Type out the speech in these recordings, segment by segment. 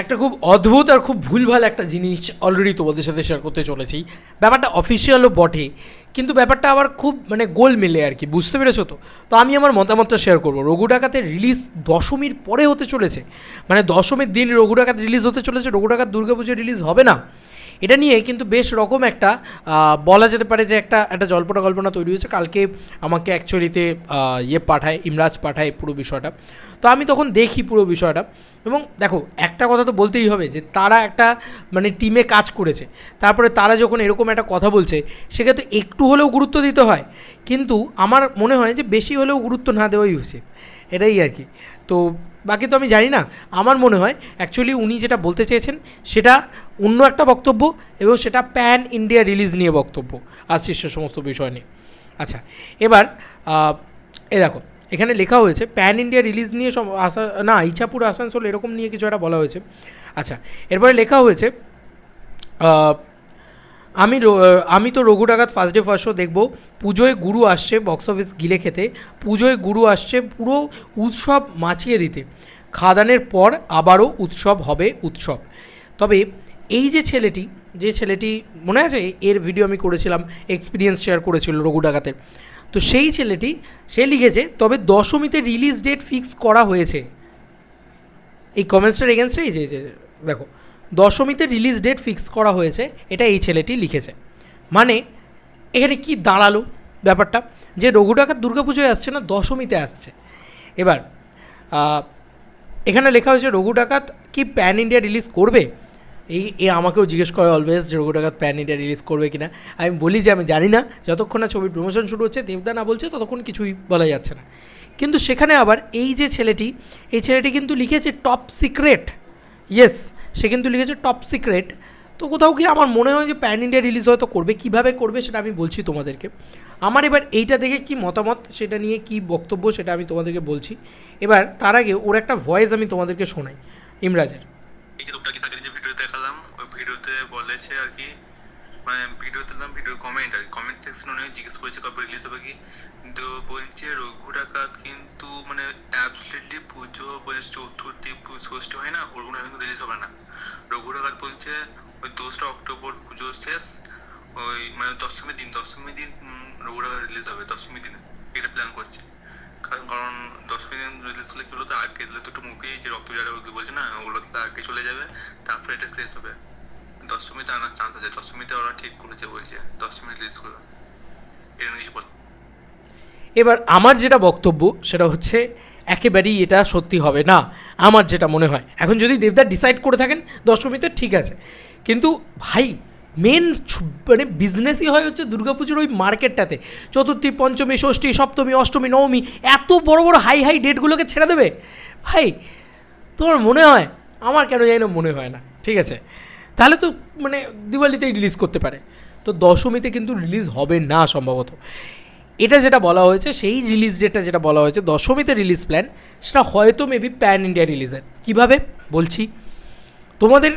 একটা খুব অদ্ভুত আর খুব ভুলভাল একটা জিনিস অলরেডি তোমাদের সাথে শেয়ার করতে চলেছি। ব্যাপারটা অফিসিয়ালও বটে, কিন্তু ব্যাপারটা আবার খুব মানে গোল মেলে আর কি, বুঝতে পেরেছ তো? তো আমি আমার মতামতটা শেয়ার করব। রঘু ডাকাতের রিলিজ দশমীর পরে হতে চলেছে। মানে দশমীর দিন রঘু ডাকাত রিলিজ হতে চলেছে, রঘু ডাকাত দুর্গাপুজো রিলিজ হবে না। এটা নিয়ে কিন্তু বেশ রকম একটা বলা যেতে পারে যে একটা একটা জল্পনা কল্পনা তৈরি হয়েছে। কালকে আমাকে অ্যাকচুয়ালিতে ইয়ে পাঠায়, ইমরাজ পাঠায় পুরো বিষয়টা। তো আমি তখন দেখি পুরো বিষয়টা। এবং দেখো, একটা কথা তো বলতেই হবে যে তারা একটা মানে টিমে কাজ করেছে। তারপরে তারা যখন এরকম একটা কথা বলছে, সেক্ষেত্রে একটু হলেও গুরুত্ব দিতে হয়। কিন্তু আমার মনে হয় যে বেশি হলেও গুরুত্ব না দেওয়াই উচিত। এটাই আর কি। তো বাকি তো আমি জানি না। আমার মনে হয় অ্যাকচুয়ালি উনি যেটা বলতে চেয়েছেন, সেটা অন্য একটা বক্তব্য এবং সেটা প্যান ইন্ডিয়া রিলিজ নিয়ে বক্তব্য আসছে সে সমস্ত বিষয় নিয়ে। আচ্ছা এবার এ দেখো, এখানে লেখা হয়েছে প্যান ইন্ডিয়া রিলিজ নিয়ে আসা, না ইচ্ছাপুর আসানসোল এরকম নিয়ে কিছু একটা বলা হয়েছে। আচ্ছা এরপরে লেখা হয়েছে আমি আমি তো রঘু ডাকাত ফার্স্ট ডে ফার্স্ট শো দেখব। পুজোয় গুরু আসছে বক্স অফিস গিলে খেতে। পুজোয় গুরু আসছে পুরো উৎসব মাছিয়ে দিতে। খাদানের পর আবারও উৎসব হবে উৎসব। তবে এই যে ছেলেটি যে ছেলেটি মনে আছে? এর ভিডিও আমি করেছিলাম এক্সপিরিয়েন্স শেয়ার করেছিল রঘু ডাকাতের তো সেই ছেলেটি, সে লিখেছে, তবে দশমীতে রিলিজ ডেট ফিক্স করা হয়েছে। এই কমেন্টসটার এগেনস্টে এই যে, দেখো। দশমীতে রিলিজ ডেট ফিক্স করা হয়েছে, এটা এই ছেলেটি লিখেছে। মানে এখানে কি দাঁড়াল ব্যাপারটা? যে রঘু ডাকাত দুর্গাপুজোয় আসছে না, দশমীতে আসছে। এবার এখানে লেখা হয়েছে, রঘু ডাকাত কি প্যান ইন্ডিয়া রিলিজ করবে? এই, এ আমাকেও জিজ্ঞেস করে অলওয়েজ যে রঘু ডাকাত প্যান ইন্ডিয়া রিলিজ করবে কিনা। আমি বলি যে, আমি জানি না, যতক্ষণ না ছবির প্রমোশন শুরু হচ্ছে, দেবদা না বলছে, ততক্ষণ কিছুই বলা যাচ্ছে না। কিন্তু সেখানে আবার এই যে ছেলেটি, এই ছেলেটি কিন্তু লিখেছে টপ সিক্রেট ইয়েস সে কিন্তু লিখেছে টপ সিক্রেট তো কোথাও কি আমার মনে হয় যে প্যান ইন্ডিয়া রিলিজ হয়তো করবে? কীভাবে করবে সেটা আমি বলছি তোমাদেরকে। আমার এবার এইটা দেখে কি মতামত, সেটা নিয়ে কি বক্তব্য সেটা আমি তোমাদেরকে বলছি। এবার তার আগে ওর একটা ভয়েস আমি তোমাদেরকে শোনাই, ইমরাজের। এই যে লোকটাকে আগে যে ভিডিও দেখালাম, ওই ভিডিওতে বলেছে আর কি মানে ভিডিওতে দিলাম ভিডিওর কমেন্ট আর কমেন্ট সেকশন অনেক জিজ্ঞেস করেছে কবে রিলিজ হবে কি। কিন্তু বলছে রঘু ডাকাত কিন্তু মানে অ্যাবসলিটলি পুজো বলছে চতুর্থী ষষ্ঠী হয় না ওরগুলো কিন্তু রিলিজ হবে না। বলছে ওই দোসরা অক্টোবর পুজো শেষ ওই মানে দশমীর দিন দশমীর দিন উম, রিলিজ হবে দশমীর দিনে। এটা প্ল্যান করছে। কারণ কারণ দশমী দিন রিলিজ করলে কি বলতো আগে দিলে দুটো মুভি যে রক্ত জারে বলছে না ওগুলো তো আগে চলে যাবে তারপরে এটা ক্রেজ হবে। দশমীতে আনার চান্স আছে দশমীতে ওরা ঠিক করেছে বলছে দশমী রিলিজ করবে এটা নিয়ে এবার আমার যেটা বক্তব্য সেটা হচ্ছে একেবারেই এটা সত্যি হবে না, আমার যেটা মনে হয়। এখন যদি দেবদার ডিসাইড করে থাকেন, দশমীতে ঠিক আছে। কিন্তু ভাই মেন মানে বিজনেসই হয় হচ্ছে দুর্গাপুজোর ওই মার্কেটটাতে। চতুর্থী, পঞ্চমী, ষষ্ঠী, সপ্তমী, অষ্টমী, নবমী, এত বড় বড় হাই হাই ডেটগুলোকে ছেড়ে দেবে? ভাই, তোমার মনে হয়? আমার কেন জানি মনে হয় না, ঠিক আছে? তাহলে তো মানে দিওয়ালিতেই রিলিজ করতে পারে। তো দশমীতে কিন্তু রিলিজ হবে না সম্ভবত। এটা যেটা বলা হয়েছে, সেই রিলিজ ডেটটা যেটা বলা হয়েছে, দশমীতে রিলিজ প্ল্যান সেটা হয়তো মেবি প্যান ইন্ডিয়া রিলিজের কীভাবে? বলছি। তোমাদের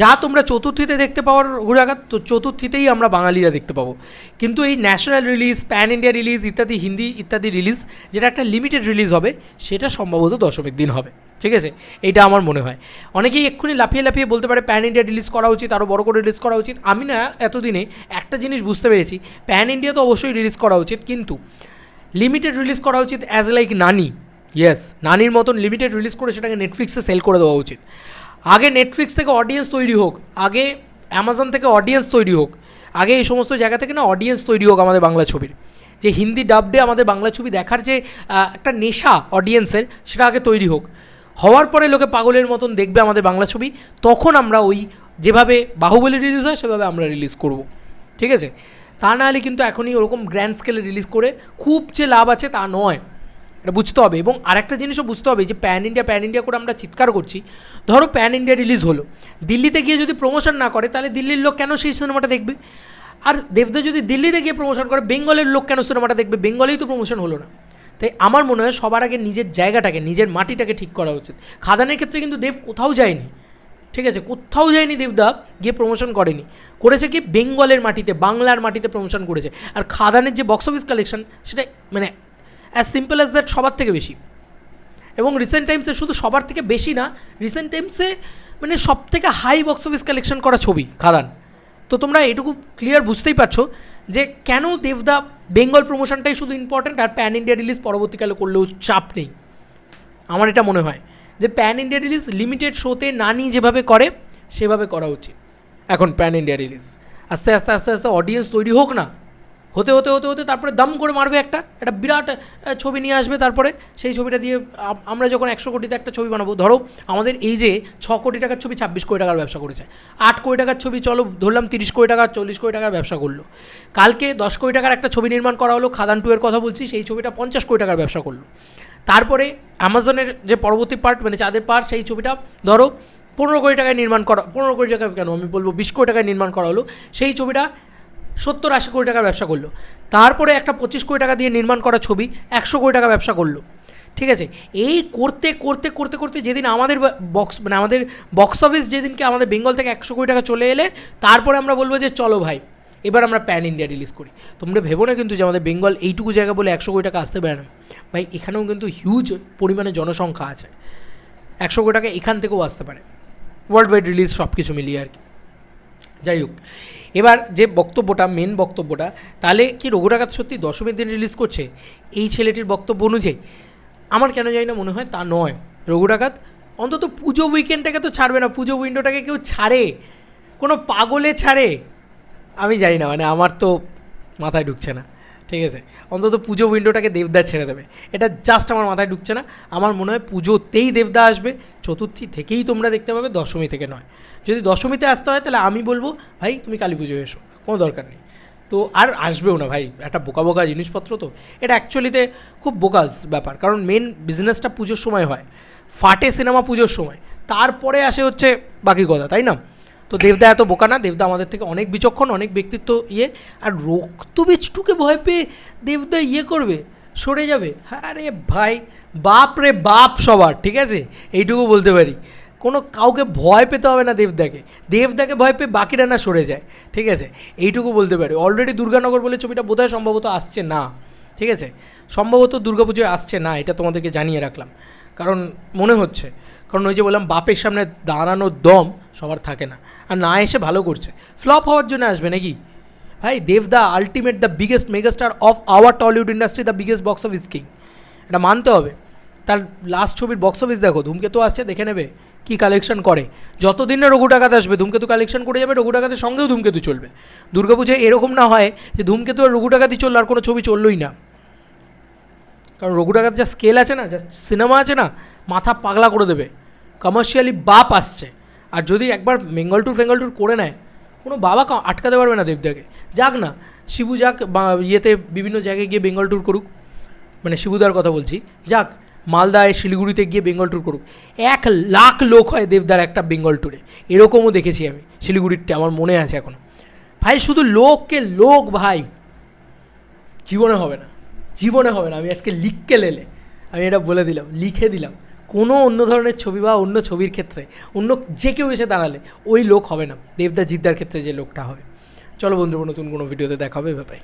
যা তোমরা চতুর্থীতে দেখতে পাওয়ার ঘুরাঘাত তো চতুর্থীতেই আমরা বাঙালিরা দেখতে পাবো। কিন্তু এই national release pan India release ইত্যাদি হিন্দি ইত্যাদি রিলিজ যেটা একটা লিমিটেড রিলিজ হবে, সেটা সম্ভবত দশমীর দিন হবে। ঠিক আছে? এইটা আমার মনে হয়। অনেকেই এক্ষুনি লাফিয়ে লাফিয়ে বলতে পারে প্যান ইন্ডিয়া রিলিজ করা উচিত আরও বড় করে রিলিজ করা উচিত। আমি না এতদিনে একটা জিনিস বুঝতে পেরেছি প্যান ইন্ডিয়া তো অবশ্যই রিলিজ করা উচিত, কিন্তু লিমিটেড রিলিজ করা উচিত অ্যাজ লাইক নানি। ইয়েস নানির মতন লিমিটেড রিলিজ করে সেটাকে নেটফ্লিক্সে সেল করে দেওয়া উচিত। আগে নেটফ্লিক্স থেকে অডিয়েন্স তৈরি হোক, আগে অ্যামাজন থেকে অডিয়েন্স তৈরি হোক, আগে এই সমস্ত জায়গা থেকে না অডিয়েন্স তৈরি হোক আমাদের বাংলা ছবির। যে হিন্দি ডাবডে আমাদের বাংলা ছবি দেখার যে একটা নেশা অডিয়েন্সের সেটা আগে তৈরি হোক। হওয়ার পরে লোকে পাগলের মতন দেখবে আমাদের বাংলা ছবি, তখন আমরা ওই যেভাবে বাহুবলী রিলিজ হয়, সেভাবে আমরা রিলিজ করব। ঠিক আছে? তা না হলে কিন্তু এখনই ওরকম গ্র্যান্ড স্কেলে রিলিজ করে খুব যে লাভ আছে তা নয়। এটা বুঝতে হবে। এবং আরেকটা জিনিসও বুঝতে হবে যে প্যান ইন্ডিয়া প্যান ইন্ডিয়া করে আমরা চিৎকার করছি। ধরো প্যান ইন্ডিয়া রিলিজ হলো। দিল্লিতে গিয়ে যদি প্রমোশন না করে, তাহলে দিল্লির লোক কেন সেই সিনেমাটা দেখবে? আর দেবদা যদি দিল্লিতে গিয়ে প্রমোশন করে, বেঙ্গলের লোক কেন সিনেমাটা দেখবে? বেঙ্গলেই তো প্রমোশন হলো না। তাই আমার মনে হয় সবার আগে নিজের জায়গাটাকে, নিজের মাটিটাকে ঠিক করা উচিত। খাদানের ক্ষেত্রে কিন্তু দেব কোথাও যায়নি। ঠিক আছে? কোথাও যায়নি দেবদা, গিয়ে প্রমোশন করেনি। করেছে কি? বেঙ্গলের মাটিতে, বাংলার মাটিতে প্রমোশন করেছে। আর খাদানের যে বক্স অফিস কালেকশন সেটা মানে অ্যাজ সিম্পল অ্যাজ দ্যাট সবার থেকে বেশি। এবং রিসেন্ট টাইমসে শুধু সবার থেকে বেশি না রিসেন্ট টাইমসে মানে সব থেকে হাই বক্স অফিস কালেকশন করা ছবি, খাদান। তো তোমরা এটুকু ক্লিয়ার বুঝতেই পারছ। যে কেন দেবদা বেঙ্গল প্রমোশনটাই শুধু ইম্পর্ট্যান্ট আর প্যান ইন্ডিয়া রিলিজ পরবর্তীকালে করলেও চাপ নেই? আমার এটা মনে হয় যে প্যান ইন্ডিয়া রিলিজ লিমিটেড শোতে নানি যেভাবে করে, সেভাবে করা উচিত। এখন প্যান ইন্ডিয়া রিলিজ আস্তে আস্তে আস্তে আস্তে অডিয়েন্স তৈরি হোক না হতে হতে হতে হতে তারপরে দাম করে মারবে একটা একটা বিরাট ছবি নিয়ে আসবে তারপরে সেই ছবিটা দিয়ে আমরা যখন একশো কোটিতে একটা ছবি বানাবো, ধরো আমাদের এই যে ছ কোটি টাকার ছবি ছাব্বিশ কোটি টাকার ব্যবসা করেছে, আট কোটি টাকার ছবি চলো, ধরলাম তিরিশ কোটি টাকা, চল্লিশ কোটি টাকার ব্যবসা করল, কালকে দশ কোটি টাকার একটা ছবি নির্মাণ করা হলো, খাদান টু এর কথা বলছি, সেই ছবিটা পঞ্চাশ কোটি টাকার ব্যবসা করল, তারপরে অ্যামাজনের যে পরবর্তী পার্ট মানে চাঁদের পার্ট, সেই ছবিটা ধরো পনেরো কোটি টাকায় নির্মাণ করা, পনেরো কোটি টাকা কেন, আমি বলব বিশ কোটি টাকায় নির্মাণ করা হলো, সেই ছবিটা সত্তর আশি কোটি টাকার ব্যবসা করল। তারপরে একটা পঁচিশ কোটি টাকা দিয়ে নির্মাণ করা ছবি একশো কোটি টাকা ব্যবসা করল। ঠিক আছে? এই করতে করতে করতে করতে যেদিন আমাদের বক্স মানে আমাদের বক্স অফিস যেদিনকে আমাদের বেঙ্গল থেকে একশো কোটি টাকা চলে এলে, তারপরে আমরা বলব যে চলো ভাই, এবার আমরা প্যান ইন্ডিয়া রিলিজ করি। তোমরা ভেবো না কিন্তু যে আমাদের বেঙ্গল এইটুকু জায়গা বলে একশো কোটি টাকা আসতে পারে না। ভাই, এখানেও কিন্তু হিউজ পরিমাণে জনসংখ্যা আছে। একশো কোটি টাকা এখান থেকেও আসতে পারে। ওয়ার্ল্ড ওয়াইড রিলিজ সব কিছু মিলিয়ে আর কি। যাই হোক এবার যে বক্তব্যটা মেন বক্তব্যটা, তাহলে কি রঘুরাঘাত সত্যি দশমীর দিন রিলিজ করছে? এই ছেলেটির বক্তব্য অনুযায়ী। আমার কেন জানি না মনে হয়, তা নয়। রঘুরাঘাত, অন্তত পুজো উইকেন্ডটাকে তো ছাড়বে না। পুজো উইন্ডোটাকে কেউ ছাড়ে? কোনো পাগলে ছাড়ে? আমি জানি না মানে আমার তো মাথায় ঢুকছে না। ঠিক আছে? অন্তত পুজো উইন্ডোটাকে দেবদা ছেড়ে দেবে। এটা জাস্ট আমার মাথায় ঢুকছে না। আমার মনে হয় পুজোতেই দেবদা আসবে। চতুর্থী থেকেই তোমরা দেখতে পাবে দশমী থেকে নয়। যদি দশমীতে আসতে হয় তাহলে আমি বলব, ভাই, তুমি কালী পুজো এসো। কোনো দরকার নেই। তো আর আসবেও না ভাই। একটা বোকা বোকা জিনিসপত্র তো। এটা অ্যাকচুয়ালিতে খুব বোকাস ব্যাপার। কারণ মেন বিজনেসটা পুজোর সময় হয়। ফাটে সিনেমা পুজোর সময়। তারপরে আসে হচ্ছে বাকি কথা, তাই না? তো দেবদা এত বোকা না, দেবদা আমাদের থেকে অনেক বিচক্ষণ, অনেক ব্যক্তিত্ব ইয়ে আর রক্তবীজটুকে ভয় পেয়ে দেবদা ইয়ে করবে, সরে যাবে। হ্যাঁ আরে ভাই, বাপ রে বাপ সবার, ঠিক আছে? এইটুকু বলতে পারি। কোনো কাউকে ভয় পেতে হবে না দেবদাকে। দেবদাকে ভয় পেয়ে বাকিরা না সরে যায়, ঠিক আছে? এইটুকু বলতে পারি। অলরেডি দুর্গানগর বলে ছবিটা বোধহয় সম্ভবত আসছে না, ঠিক আছে? সম্ভবত দুর্গাপুজোয় আসছে না, এটা তোমাদেরকে জানিয়ে রাখলাম। কারণ মনে হচ্ছে কারণ ওই যে বললাম, বাপের সামনে দাঁড়ানোর দম সবার থাকে না। আর না এসে ভালো করছে। ফ্লপ হওয়ার জন্য আসবে নাকি? ভাই, দেবদা ultimate the biggest megastar of our Tollywood industry the biggest box office king এটা মানতে হবে। তার লাস্ট ছবির বক্স অফিস দেখো, ধূমকেতু আসছে, দেখে নেবে কি কালেকশন করে। যতদিন না রঘু ডাকাত আসবে, ধূমকেতু কালেকশন করে যাবে, রঘু ডাকাতের সঙ্গেও ধূমকেতু চলবে। দুর্গাপুজোয় এরকম না হয় যে ধূমকেতু আর রঘু ডাকাতি চলল, আর কোনো ছবি চললোই না। কারণ রঘু ডাকাত যা স্কেল আছে না, যা সিনেমা আছে না, মাথা পাগলা করে দেবে। কমার্শিয়ালি বাপ আসছে। আর যদি একবার বেঙ্গল ট্যুর ফেঙ্গল ট্যুর করে নেয়, কোনো বাবা আটকাতে পারবে না দেবদাকে। যাক না, শিবু যাক ইয়েতে বিভিন্ন জায়গায় গিয়ে বেঙ্গল ট্যুর করুক। মানে শিবুদার কথা বলছি। যাক, মালদায়, শিলিগুড়িতে গিয়ে বেঙ্গল ট্যুর করুক। এক লাখ লোক হয় দেবদার একটা বেঙ্গল ট্যুরে এরকমও দেখেছি আমি, শিলিগুড়িরটা, আমার মনে আছে এখনও ভাই, শুধু লোককে লোক, ভাই। জীবনে হবে না। জীবনে হবে না। আমি আজকে লিখকে লেলে। আমি এটা বলে দিলাম, লিখে দিলাম। কোনো অন্য ধরনের ছবি বা অন্য ছবির ক্ষেত্রে, অন্য যে কেউ এসে দাঁড়ালে ওই লোক হবে না। দেবদা জিদ্দার ক্ষেত্রে যে লোকটা হবে চলো বন্ধুরা, নতুন কোনো ভিডিওতে দেখাবে ব্যাপারে।